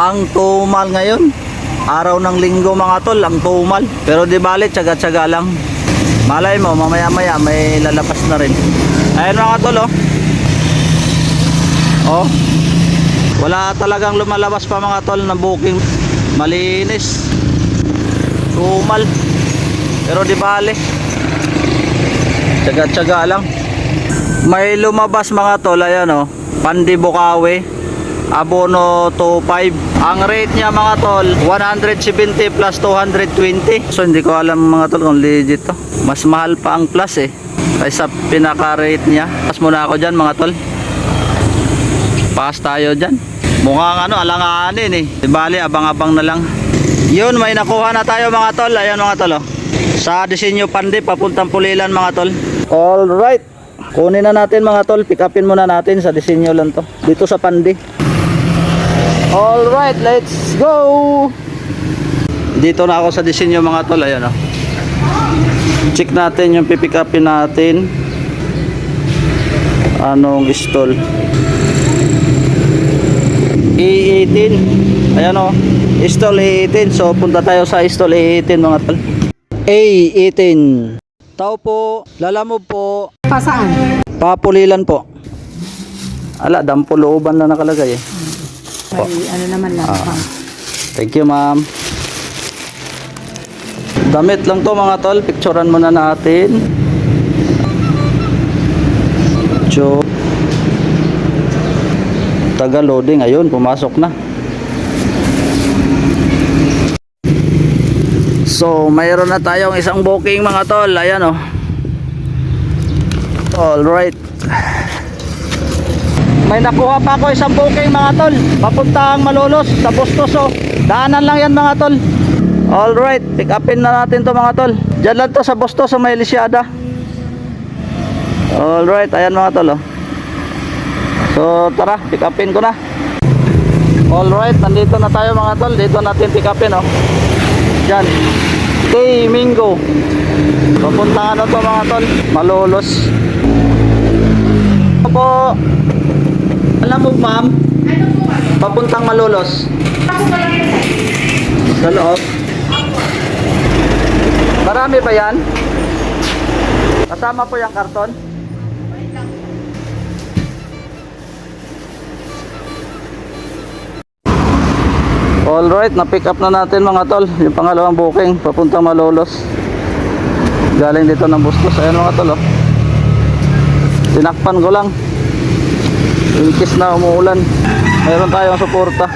Ang tumal ngayon. Araw ng linggo mga tol, ang tumal. Pero di bali, tsaga-tsaga lang. Malay mo, mamaya-maya may lalabas na rin. Ayan mga tol, oh. Oh. Wala talagang lumalabas pa mga tol na booking. Malinis. Tumal. Pero di bali. Tsaga-tsaga lang. May lumabas mga tol, ayan oh. Pandi Bukawi. Abono 25. Ang rate niya mga tol, 170 plus 220. So hindi ko alam mga tol kung legit to. Mas mahal pa ang plus eh. Kaysa pinaka-rate niya. Pas muna ako dyan mga tol. Pass tayo dyan. Mukhang ano, alanganin eh. Di bali, abang-abang na lang. Yun, may nakuha na tayo mga tol. Ayan mga tol oh. Sa Disenyo Pandi, papuntang Pulilan mga tol. Alright. Kunin na natin mga tol. Pick upin muna natin sa Disenyo lang to. Dito sa Pandi. Alright, let's go! Dito na ako sa Disenyo mga tol. Ayan oh. Check natin yung pipick upin natin. Anong stall? A18 ayan o stall A18 so punta tayo sa stall A18 mga tal A18 tao po lalamove po Pasaan? papulilan po ala dampo looban na nakalagay eh May ano naman lang. Ah. thank you ma'am. Damit lang to mga tol. Picturean muna natin. So taga loading. Ayun pumasok na. So mayroon na tayong isang booking mga tol. Ayan oh. All right may nakuha pa ako isang booking mga tol papuntang Malolos sa Bustos oh daanan lang yan mga tol all right pick upin na natin to mga tol dyan lang to sa Bustos sa may Lisiada all right ayan mga tol oh So tara, pick upin ko na. Alright, nandito na tayo mga tol. Dito natin pick upin oh. Diyan. Kay Mingo. Papunta ano to mga tol? Malolos. Ano po? Alam mo ma'am? Papuntang Malolos. Sa loob. Marami ba yan? Kasama po yung karton? Alright, na-pick up na natin mga tol Yung pangalawang booking, papuntang Malolos Galing dito ng Bustos Ayan mga tol oh. Tinakpan ko lang In case na umuulan Mayroon tayong suporta.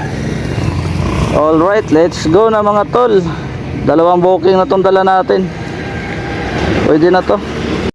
Alright, let's go na mga tol. Dalawang booking na itong dala natin. Pwede na to